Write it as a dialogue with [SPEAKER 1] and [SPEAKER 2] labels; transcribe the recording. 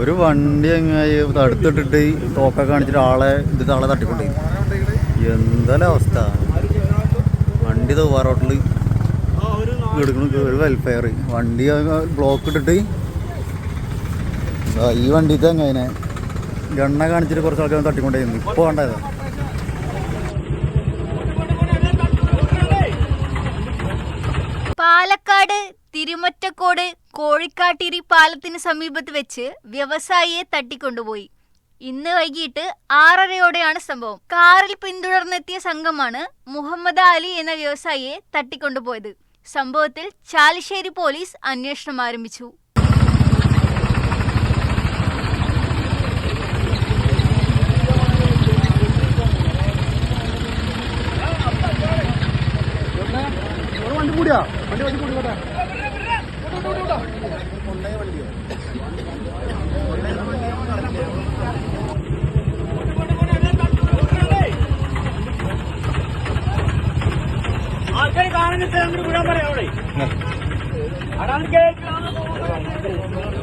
[SPEAKER 1] ഒരു വണ്ടി അങ്ങായി തടുത്തിട്ടിട്ട് തോക്ക കാണിച്ചിട്ട് ആളെ ഇത് ആളെ തട്ടിക്കൊണ്ടേ. എന്തായാലും അവസ്ഥ. വണ്ടി തോവാറോട്ടിൽ എടുക്കണ എടുക്കണം. ഒരു വെൽഫെയർ വണ്ടി ബ്ലോക്ക് ഇട്ടിട്ട്. ഈ വണ്ടിത്തെ അങ്ങനെ ഗണ്ണ കാണിച്ചിട്ട് കുറച്ച് ആൾക്കാർ തട്ടിക്കൊണ്ടേ ഇപ്പൊ വേണ്ടതാ
[SPEAKER 2] പാലക്കാട് തിരുമറ്റക്കോട് കോഴിക്കാട്ടിരി പാലത്തിന് സമീപത്ത് വെച്ച് വ്യവസായിയെ തട്ടിക്കൊണ്ടുപോയി. ഇന്ന് വൈകിട്ട് ആറരയോടെയാണ് സംഭവം. കാറിൽ പിന്തുടർന്നെത്തിയ സംഘമാണ് മുഹമ്മദ് അലി എന്ന വ്യവസായിയെ തട്ടിക്കൊണ്ടുപോയത്. സംഭവത്തിൽ ചാലിശ്ശേരി പോലീസ് അന്വേഷണം ആരംഭിച്ചു.
[SPEAKER 1] വണ്ടി കൂടിയാ? വണ്ടി വണ്ടി കൂടി
[SPEAKER 3] ആൾക്കാർ കാണുന്നിട്ട് അങ്ങോട്ട് വിടാൻ പറയാം അവിടെ അതാണ് കേൾക്കുക